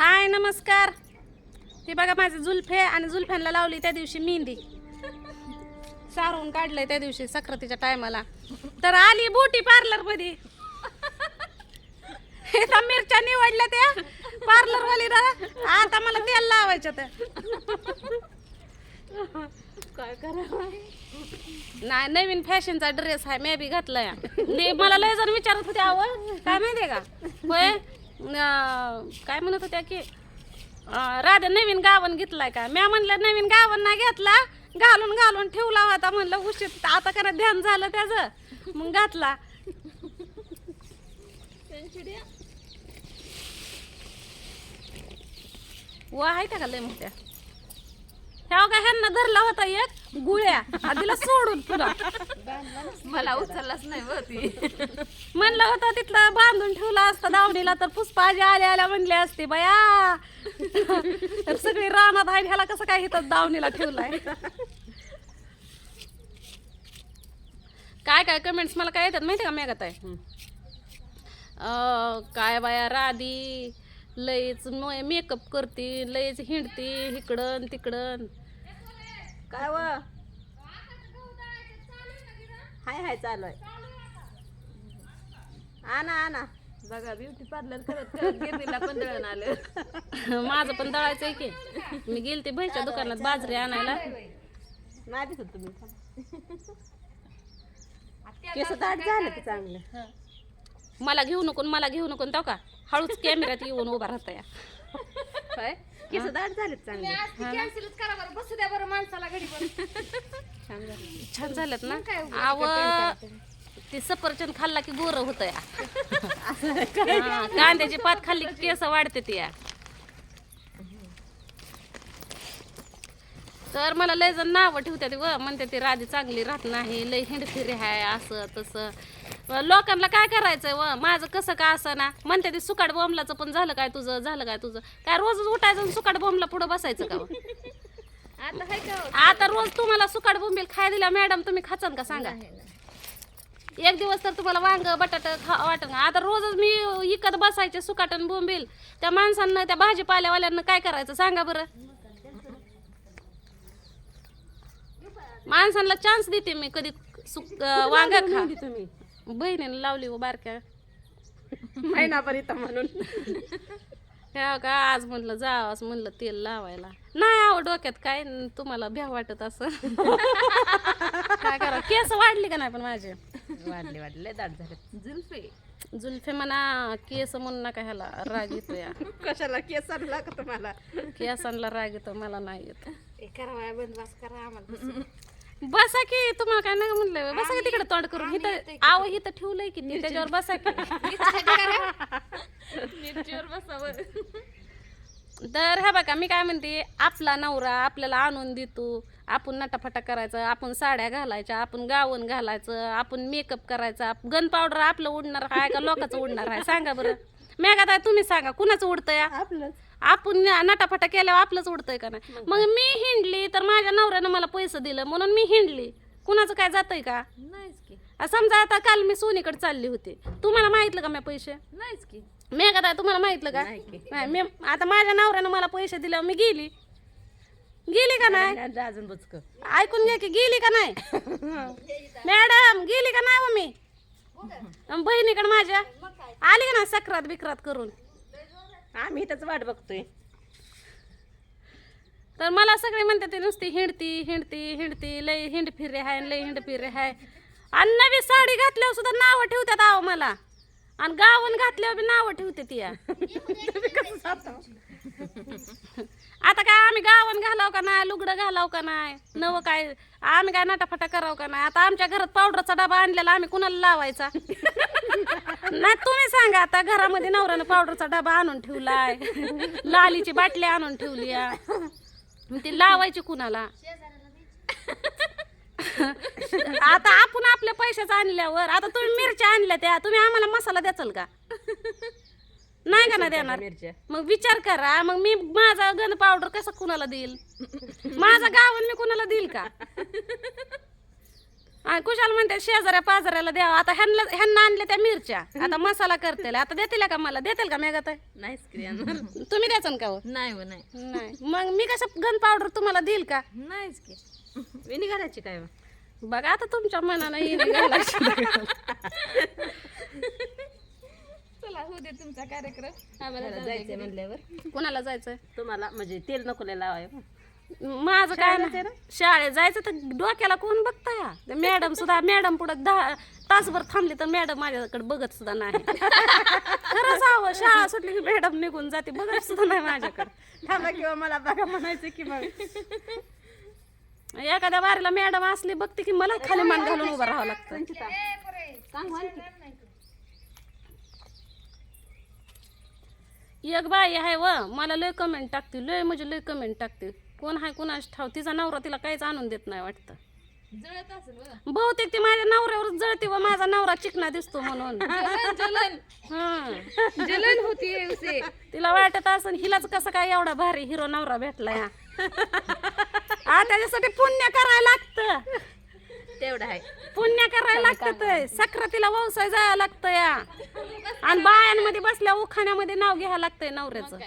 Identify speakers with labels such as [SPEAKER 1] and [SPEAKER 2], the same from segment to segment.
[SPEAKER 1] हाय नमस्कार. ती बघा माझे जुल्फे आणि जुल्फ्यांना लावली त्या दिवशी मेहंदी. सारवून काढलंय त्या दिवशी सक्रातीच्या टायमाला. तर आली ब्युटी पार्लरमध्ये इथं मिरच्या निवडल्या त्या पार्लर वाली आता मला तेल लावायच्या त्या.
[SPEAKER 2] काय करा
[SPEAKER 1] नाही नवीन फॅशनचा ड्रेस आहे मी बी घातलाय. ने मला लय जण विचारत होते आवड काय माहितीये का? होय? काय म्हणत होत्या की राधा नवीन गावन घेतलाय का? म्या म्हणलं नवीन गावन नाही घेतला. घालून घालून ठेवला होता म्हणलं उशीर. आता करा ध्यान झालं त्याचं. मग घातला. व आहे का लय मोठ्या? ह्या का ह्यांना धरला होता एक? गुळ्या. आधीला सोडून पुन्हा.
[SPEAKER 2] मला उचललाच नाही बघ ती.
[SPEAKER 1] म्हणलं होतं तिथलं बांधून ठेवला असता दावणीला तर पुष्पा आजी आल्या आल्या म्हणले असते बया. तर सगळी रानात आहे ह्याला कसं काय इथं दावणीला ठेवलाय? काय काय कमेंट्स मला काय येतात माहिती का मेघात आहे काय बाया राधी लईच मेकअप करते लईच हिंडती इकडं तिकडं
[SPEAKER 2] काय व? हाय हाय चालू आहे. आणा आणा. बघा ब्युटी पार्लर करत करत गिरणीला पण दळण आलं.
[SPEAKER 1] माझं पण दळायचंय की. मी गेलते ते बहिच्या दुकानात बाजरी आणायला.
[SPEAKER 2] नाही दिसत तुम्ही. केस दाट झालं की चांगलं.
[SPEAKER 1] मला घेऊ नको मला घेऊ नको तो का? हळूच कॅमेऱ्यात येऊन उभा राहता या.
[SPEAKER 2] काय केस दाट झाले चांगले. छान झालं.
[SPEAKER 1] छान ना? आव ते सफरचंद खाल्ला की गोर होत या. कांद्याची पात खाल्ली की केस वाढते ती या. तर मला लय जण नावं ठेवतात व म्हणते ती राधी चांगली राहत नाही लय हिंडफिरी आहे असं तसं. लोकांना काय करायचंय व? माझं कसं का असं ना म्हणते ती सुकाट बॉम्बलाचं पण झालं काय तुझं? झालं काय तुझं? काय रोजच उठायचं आणि सुकाट बॉम्बला पुढं बसायचं का व?
[SPEAKER 2] आता हाय का
[SPEAKER 1] आता रोज तुम्हाला सुकाट बोंबील खाय दिला मॅडम तुम्ही खाचाल का सांगा? एक दिवस तर तुम्हाला वांग बटाट खा वाटण. आता रोजच मी इकत बसायचे सुकाटन बोंबील. त्या माणसांना त्या भाजीपाल्यावाल्यांना काय करायचं सांगा बरं? माणसांना चान्स देते मी कधी सुक अं, वांग खा.
[SPEAKER 2] तुम्ही.
[SPEAKER 1] बहिणीने लावली हो बारक्या.
[SPEAKER 2] महिना पण इथं म्हणून.
[SPEAKER 1] त्या का आज म्हणलं जावं असं म्हणलं तेल लावायला. नाही आवड डोक्यात काय न तुम्हाला भ्या वाटत असं? काय करा केस वाढली का नाही पण माझे?
[SPEAKER 2] वाढले वाढले दाट झाले जुल्फे.
[SPEAKER 1] जुल्फे म्हणा केस म्हणून नका ह्याला राग येतो या.
[SPEAKER 2] कशाला केस आणला का तुम्हाला?
[SPEAKER 1] केसांना राग येतो मला नाही येत.
[SPEAKER 2] करा बंद वास करा आम्हाला
[SPEAKER 1] बसा की तुम्हाला काय नाही म्हणलं. बसा की तिकडे तोंड करून. इथं आव इथं ठेवलंय की ते, त्याच्यावर बसा की.
[SPEAKER 2] बसावं.
[SPEAKER 1] तर ह्या बघा मी काय म्हणते आपला नवरा आपल्याला आणून देतो. आपण नटाफटा करायचं आपण साड्या घालायच्या आपण गावन घालायचं आपण मेकअप करायचा गन पावडर आपलं उडणार आहे का लोकांचं उडणार आहे? सांगा बरं. मेघा ताई तुम्ही सांगा कुणाचं उडतं या?
[SPEAKER 2] आपलंच.
[SPEAKER 1] आपण नटाफटा केल्यावर आपलंच उडतंय का नाही? मग मी हिंडली तर माझ्या नवऱ्यानं मला पैसे दिलं म्हणून मी हिंडली. कुणाचं काय जातंय का?
[SPEAKER 2] नाहीच की.
[SPEAKER 1] आ, समजा आता काल मी सोनीकडे चालली होते. तुम्हाला माहितलं का मी पैसे?
[SPEAKER 2] नाहीच की.
[SPEAKER 1] मी का तुम्हाला माहितलं का?
[SPEAKER 2] नाही की.
[SPEAKER 1] नाही मी आता माझ्या नवऱ्यानं मला पैसे दिल्यावर मी गेली. गेली का नाही?
[SPEAKER 2] अजून बुचक.
[SPEAKER 1] ऐकून घ्या की गेली का नाही? मॅडम गेली का नाही हो मी? अन बहिणीकडे माझ्या? आली का ना सक्रात बिक्रात करून?
[SPEAKER 2] आम्ही इथंच वाट बघतोय.
[SPEAKER 1] तर मला सगळे म्हणते ते नुसती हिंडती हिंडती हिंडती लय हिंड फिरे हाय लय हिंड फिरे हाय. आणि नवी साडी घातल्यावर सुद्धा नावं ठेवतात आहो मला. आणि गावन घातल्यावर बी नावं ठेवते ती या. आता काय आम्ही गावन घालाव का नाही लुगडं घालाव का नाही नव काय आम्ही काय नटाफटा करावं का नाही? आता आमच्या घरात पावडरचा डबा आणलेला आम्ही कुणाला लावायचा? नाही तुम्ही सांगा आता घरामध्ये नवऱ्यानं पावडरचा डबा आणून ठेवलाय. लालीची बाटली आणून ठेवली ती लावायची कुणाला? आता आपण आपल्या पैशाचं आणल्यावर आता तुम्ही मिरच्या आणल्या त्या तुम्ही आम्हाला मसाला द्याचाल का? नाही का ना देणार? मग विचार करा मग मी माझा गन पावडर कसा कुणाला देईल? माझा गावन मी कुणाला देईल का? आणि कुशाल म्हणते शेजाऱ्या पाजाऱ्याला द्यावा. आता ह्यांना ह्यांना आणल्या त्या मिरच्या. आता मसाला करते आता देतील का मला? देतील का मेघा ताई?
[SPEAKER 2] नाहीच क्रिया
[SPEAKER 1] तुम्ही द्याचं का हो?
[SPEAKER 2] नाही हो नाही.
[SPEAKER 1] नाही. मग मी कसं गन पावडर तुम्हाला देईल का?
[SPEAKER 2] नाहीच की. विनी घालायची काय मग?
[SPEAKER 1] बघा आता तुमच्या मनानं येईल.
[SPEAKER 3] चला हो दे तुमचा कार्यक्रम. आम्हाला
[SPEAKER 2] जायचंय म्हणल्यावर.
[SPEAKER 1] कुणाला जायचंय?
[SPEAKER 2] तुम्हाला म्हणजे तेल नको लय लावाय
[SPEAKER 1] माझं काय ना शाळेत जायचं तर डोक्याला कोण बघता या मॅडम सुद्धा मॅडम पुढं दहा तासभर थांबली तर मॅडम माझ्याकडे बघत सुद्धा नाही. खरंच हवं शाळा सुटली की मॅडम निघून जाते बघत सुद्धा नाही माझ्याकडे.
[SPEAKER 2] थांबा किंवा मला बघा म्हणायचं की मग.
[SPEAKER 1] एखाद्या वारीला मॅडम असली बघते की मला खाली मान घालून उभं राहावं लागतं. एक बाई आहे व मला लय कमेंट टाकते लय म्हणजे लय कमेंट टाकते. कोण आहे कोणाच ठाव तिचा नवरा तिला काहीच आणून देत नाही वाटतं.
[SPEAKER 3] जळत असेल बघा.
[SPEAKER 1] बहुतेक ती माझ्या नवऱ्यावरच जळते व माझा नवरा चिकना दिसतो म्हणून.
[SPEAKER 3] जलन
[SPEAKER 1] हं.
[SPEAKER 3] जलन होती उसे
[SPEAKER 1] तिला वाटत असं हिलाच कसं काय एवढा भारी हिरो नवरा भेटला या. आ त्याच्यासाठी पुण्य करायला लागतं.
[SPEAKER 2] तेवढं आहे.
[SPEAKER 1] पुण्य करायला लागतं ते. सक्रातीला व्यवसाय जायला लागतं या. आणि बायांमध्ये बसल्या उखाण्यामध्ये नाव घ्यायला लागतंय नवऱ्याचं.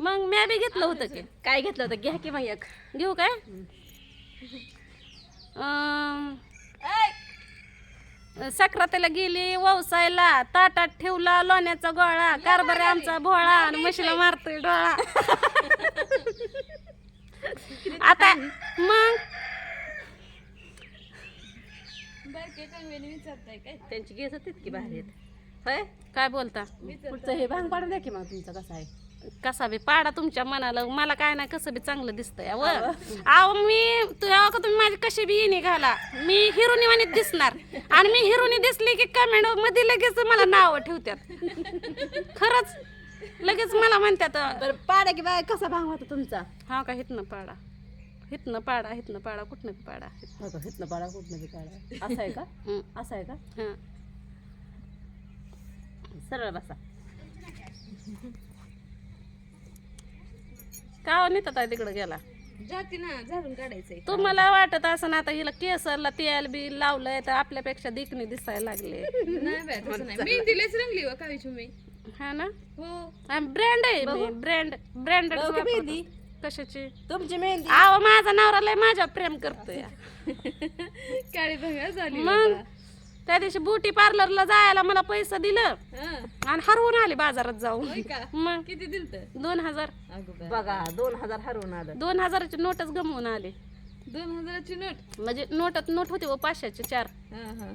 [SPEAKER 1] मग मी बी घेतलं होतं की.
[SPEAKER 2] काय घेतलं होतं? घ्या की मग एक.
[SPEAKER 1] घेऊ काय? अं, सक्रातीला गेली व्यवसायला ताटात ठेवला लोण्याचा गोळा कारभारी आमचा भोळा आणि म्हशीला मारतोय डोळा. आता मग?
[SPEAKER 2] त्यांची केस होतीत की बाहेर येत? होय?
[SPEAKER 1] काय बोलता?
[SPEAKER 2] पुढचं हे भांग पाडून द्या की मग तुमचं कसं आहे?
[SPEAKER 1] कसा बी पाडा तुमच्या मनाला. मला काय नाही कसं बी चांगलं दिसतंय व अहो मी तुझ्या का तुम्ही माझी कशी बी येणे घाला. मी हिरोनीवानी दिसणार. आणि मी हिरोनी दिसली की कमेंटमध्ये लगेच मला नाव ठेवतात खरंच. लगेच मला म्हणतात
[SPEAKER 2] पाडा की बाय कसा भांग होता तुमचा?
[SPEAKER 1] हा का हितनं पाडा. हितनं पाडा हितनं पाडा कुठनं बी पाडा.
[SPEAKER 2] हो का हितनं पाडा कुठनं बी काढा असं आहे का? असं आहे का?
[SPEAKER 1] हं.
[SPEAKER 2] सरळ बसा.
[SPEAKER 1] का हो नेतात आहे तिकडं गेला?
[SPEAKER 3] जाती ना झाडून काढायचंय.
[SPEAKER 1] तुम्हाला वाटत असं आता हिला केसरला तेल बी लावलंय तर आपल्यापेक्षा देखणे दिसायला लागले.
[SPEAKER 3] नाही तसं रंगली व कावीची मी
[SPEAKER 1] हा ना?
[SPEAKER 3] हो.
[SPEAKER 1] ब्रँड आहे मी ब्रँड ब्रँडेड
[SPEAKER 2] मेहंदी?
[SPEAKER 1] कशाची?
[SPEAKER 2] तुमची मेहंदी?
[SPEAKER 1] आव माझा नवरा लय माझ्या प्रेम करतोय.
[SPEAKER 3] काळी भंगा झाली
[SPEAKER 1] मग? त्या दिवशी ब्युटी पार्लरला जायला मला पैसा दिलं.
[SPEAKER 3] हा.
[SPEAKER 1] आणि हरवून आले बाजारात जाऊन. मग
[SPEAKER 3] किती दिलत?
[SPEAKER 1] दोन हजार.
[SPEAKER 2] बघा दोन हजार हरवून आलं.
[SPEAKER 1] दोन हजाराची नोटच गमवून आले.
[SPEAKER 3] दोन हजाराची नोट?
[SPEAKER 1] म्हणजे नोटात नोट होती व पाचशेचे चार.
[SPEAKER 3] हा हा.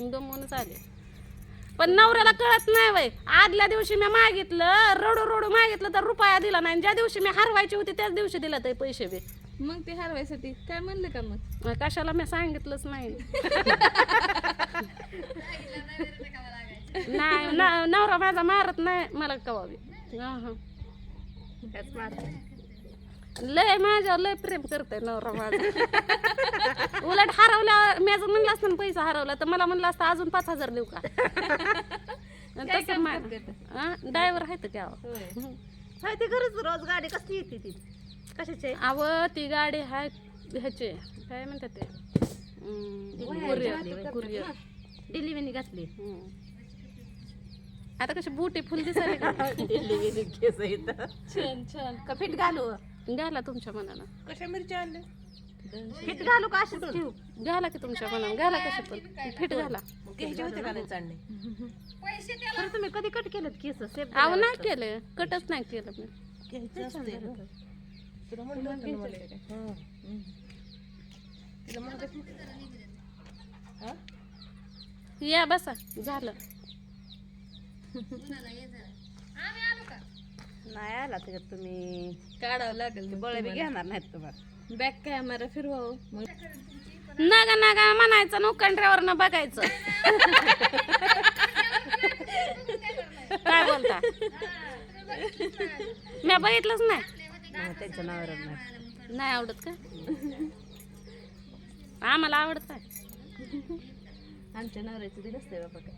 [SPEAKER 1] गमवूनच आले. पण नवऱ्याला कळत नाही वय आदल्या दिवशी मी मागितलं रडू रडू मागितलं तर रुपया दिला नाही. ज्या दिवशी मी हरवायची होती त्याच दिवशी दिला ते पैसे बी.
[SPEAKER 3] मग ते हरवायसाठी. काय म्हणलं का मग?
[SPEAKER 1] मग कशाला मी सांगितलंच नाही. नाही न- नवरा माझा मारत नाही मला कवाबी.
[SPEAKER 2] त्याच.
[SPEAKER 1] लय माझ्यावर लय प्रेम करते नवरा माझा. उलट हरवल्यावर मी जर म्हणलं असतं ना पैसा हरवला तर मला म्हणलं असतं अजून पाच हजार देऊ का? तसं ड्रायव्हर आहेत का
[SPEAKER 3] होय.
[SPEAKER 2] होय ते खरंच रोज गाडी कसली येते ती? कशाची? आहे?
[SPEAKER 1] अव ती गाडी आहे ह्याचे. काय म्हणतात ते? कुरिअर कुरिअर
[SPEAKER 2] डिलिव्हरी घातली.
[SPEAKER 1] आता कशी बुटी फुल दिसायला का?
[SPEAKER 2] डिलिव्हरी केस इथं
[SPEAKER 3] छान छान.
[SPEAKER 2] का फिट घालू?
[SPEAKER 1] घाला तुमच्या मनानं.
[SPEAKER 2] कशा मिरच्या आणले फिट घालू का अशीच ठेवू?
[SPEAKER 1] घाला की तुमच्या मनानं. घाला कशी पण. फिट घाला.
[SPEAKER 2] घ्यायचे होते का नाही चालणे खरं तुम्ही कधी कट केलं केस? सेफ
[SPEAKER 1] अहो नाही केलं. कटच नाही केलं मी.
[SPEAKER 2] घ्यायचं असते.
[SPEAKER 1] या बसा. झालं.
[SPEAKER 2] नाही आला त्याच्यात तुम्ही
[SPEAKER 3] काढावं लागेल
[SPEAKER 2] बळे बी घेणार नाहीत तुम्हाला.
[SPEAKER 3] बॅक कॅमेरा फिरवावं. मग
[SPEAKER 1] नागा नागा म्हणायचं नोकंड्यावर न बघायचं. काय बोलता? मी बघितलंच नाही.
[SPEAKER 2] नाही, त्यांच्या नावावर नाही
[SPEAKER 1] नाही आवडत का? आम्हाला आवडत.
[SPEAKER 2] आमच्या नवऱ्याचं दिलं असते बाबा काय.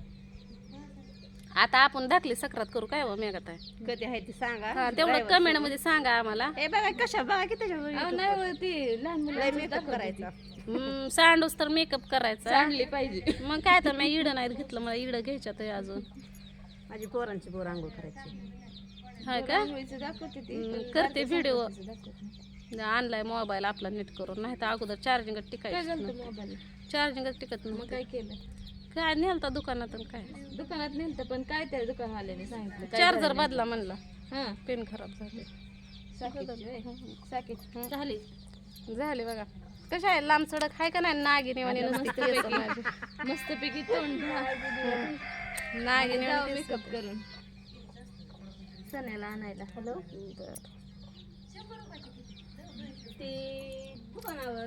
[SPEAKER 1] आता आपण धाकली सक्रात करू काय हो मेघात आहे
[SPEAKER 2] कधी आहे ती सांगा.
[SPEAKER 1] हा तेवढं कमेंटमध्ये सांगा आम्हाला.
[SPEAKER 2] हे बघा कशा बघा की
[SPEAKER 3] अहो
[SPEAKER 2] त्याच्यावर
[SPEAKER 3] नाही हो, ती लहान मुलं
[SPEAKER 2] मेकअप करायचा.
[SPEAKER 1] सांडूस तर मेकअप करायचा.
[SPEAKER 3] चांगली पाहिजे.
[SPEAKER 1] मग काय तर मी इडं नाही घेतलं मला इडं घ्यायच्यात आहे अजून.
[SPEAKER 2] माझी पोरांची पोर आंघोळ करायची.
[SPEAKER 1] का?
[SPEAKER 3] दाखवते ती.
[SPEAKER 1] करते व्हिडिओ. आणलाय मोबाईल आपला नीट करून. नाही तर अगोदर चार्जिंग
[SPEAKER 3] काय
[SPEAKER 1] टिकायचं चार्जिंगच टिकत
[SPEAKER 3] मग काय केलं?
[SPEAKER 1] काय नेलता दुकानातून काय?
[SPEAKER 3] दुकानात नेलतं पण काय त्या दुकानवाल्याने सांगितलं?
[SPEAKER 1] चार्जर बदला म्हणला.
[SPEAKER 3] हा.
[SPEAKER 1] पेन खराब झाले. झाली. झाली बघा. कशा आहे? लांब सडक आहे का नाही? नागिनी म्हणे.
[SPEAKER 3] मस्तपैकी तोंड.
[SPEAKER 1] नागिनी.
[SPEAKER 3] मेकअप करून. सण्याला आणायला. हॅलो?
[SPEAKER 1] बरं.
[SPEAKER 3] ते दुकानावर.